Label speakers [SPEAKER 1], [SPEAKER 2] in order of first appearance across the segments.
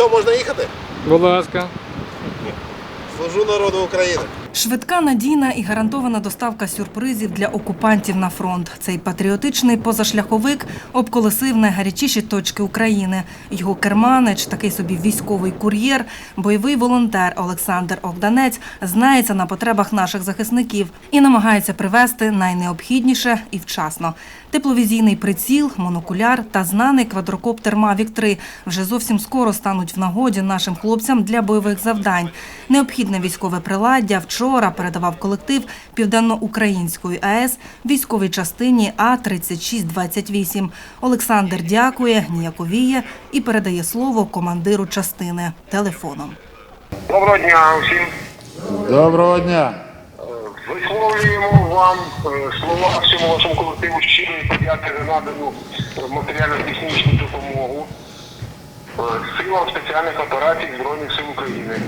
[SPEAKER 1] Все, можна їхати?
[SPEAKER 2] Будь ласка.
[SPEAKER 1] Служу народу України.
[SPEAKER 3] Швидка, надійна і гарантована доставка сюрпризів для окупантів на фронт. Цей патріотичний позашляховик обколесив найгарячіші точки України. Його керманич, такий собі військовий кур'єр, бойовий волонтер Олександр Огданець знається на потребах наших захисників і намагається привезти найнеобхідніше і вчасно. Тепловізійний приціл, монокуляр та знаний квадрокоптер Mavic 3 вже зовсім скоро стануть в нагоді нашим хлопцям для бойових завдань. Необхідне військове приладдя вчора передавав колектив Південноукраїнської АЕС військовій частині А-3628. Олександр дякує, ніяковіє і передає слово командиру частини телефоном.
[SPEAKER 4] Доброго дня усім.
[SPEAKER 1] Доброго дня.
[SPEAKER 4] Висловлюємо вам е, слова всьому вашому колективу щирої подяки за надану матеріально-технічну допомогу е, силам спеціальних операцій Збройних сил України.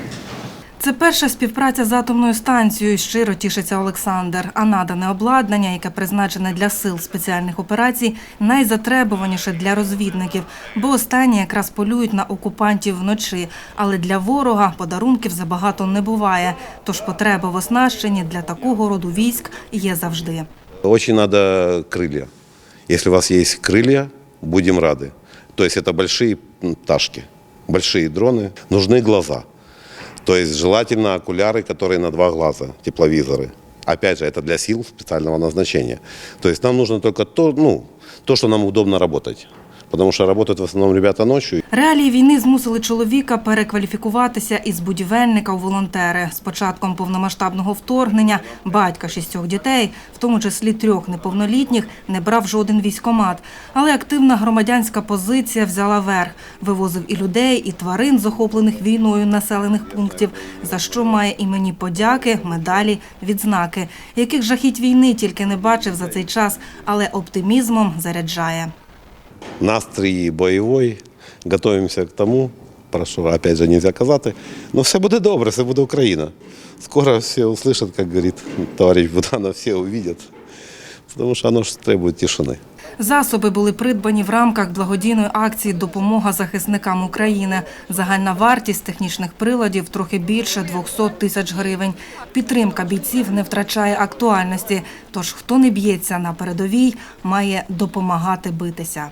[SPEAKER 3] Це перша співпраця з атомною станцією. Щиро тішиться Олександр. А надане обладнання, яке призначене для сил спеціальних операцій, найзатребуваніше для розвідників, бо останні якраз полюють на окупантів вночі. Але для ворога подарунків забагато не буває. Тож потреба в оснащенні для такого роду військ є завжди.
[SPEAKER 5] Очень надо крылья. Если у вас есть крылья, будем рады. То есть это большие м, пташки, большие дроны. Нужны глаза. То есть желательно окуляры, которые на два глаза, тепловизоры. Опять же, это для сил специального назначения. То есть нам нужно только то, ну, то, что нам удобно работать. Потому что работают в основном ребята ночью.
[SPEAKER 3] Реалії війни змусили чоловіка перекваліфікуватися із будівельника у волонтери. З початком повномасштабного вторгнення батька шістьох дітей, в тому числі трьох неповнолітніх, не брав жоден військомат. Але активна громадянська позиція взяла верх. Вивозив і людей, і тварин, захоплених війною населених пунктів, за що має імені подяки, медалі, відзнаки, яких жахіть війни тільки не бачив за цей час, але оптимізмом заряджає.
[SPEAKER 5] Настрій бойовий. Готуємося к тому. Про що, опять же, нельзя казати. Но все буде добре, все буде Україна. Скоро все услышат, как говорит товарищ Буданов, все увидят. Потому что оно ж требует тишины.
[SPEAKER 3] Засоби були придбані в рамках благодійної акції Допомога захисникам України. Загальна вартість технічних приладів трохи більше 200 тисяч гривень. Підтримка бійців не втрачає актуальності. Тож хто не б'ється на передовій, має допомагати битися.